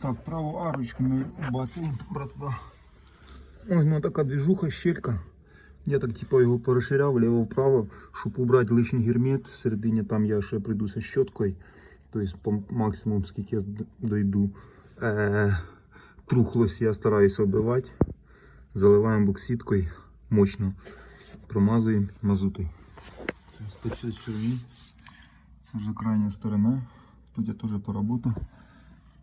Так, праву арочку ми бацаємо, братва. Ось ну така движуха, щелька. Я так типу його переширяв вліво-вправо, щоб убрати лишній гермет. Всередині там я ще прийдуся щоткою. Тобто по максимуму, скільки я дойду. Е, трухлость я стараюся оббивати. Заливаємо бокситкою мощно. Промазуємо мазутою. 160. Це вже крайня сторона. Тут я теж поработав.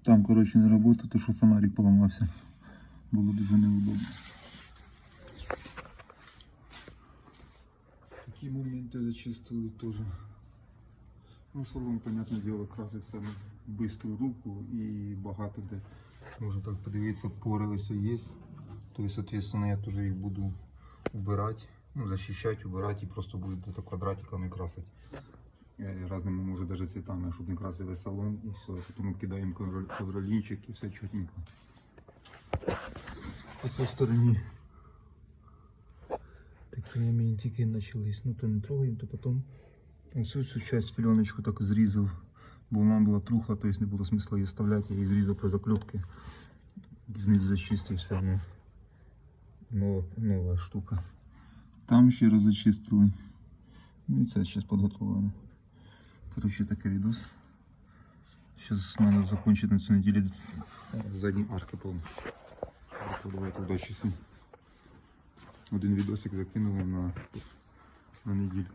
Там, коротше, не робота, то що фонарик поламався. Було дуже неудобно. Такі моменти зачистили теж. Ну, салон, понятне діло, красить саме бистру руку і багато де. Можна так подивитися, порилися є. Тобто, соответственно, я теж їх буду убирати, ну, защищать, убирати і просто буду где-то квадратиками красити. Е, Разними, може, даже цветами, щоб не красили салон і все. Потім кидаємо ковро- ковролінчик і все чотенько. По цій стороні такі моментики почались. Ну то не трогаємо, то потім всю цю часть філеночку так зрізав. Бо вона була трухла, тобто не було смисла її вставляти, я її зрізав при закльопці. Знизу зачистив все. Нова, нова штука. Там ще раз зачистили. Ну і це зараз підготовлено. Коротше, такий відос. Зараз треба закінчити на цю неділю задні арки повністю. Давайте удачі всім. Один відосик закинули на, на недільку.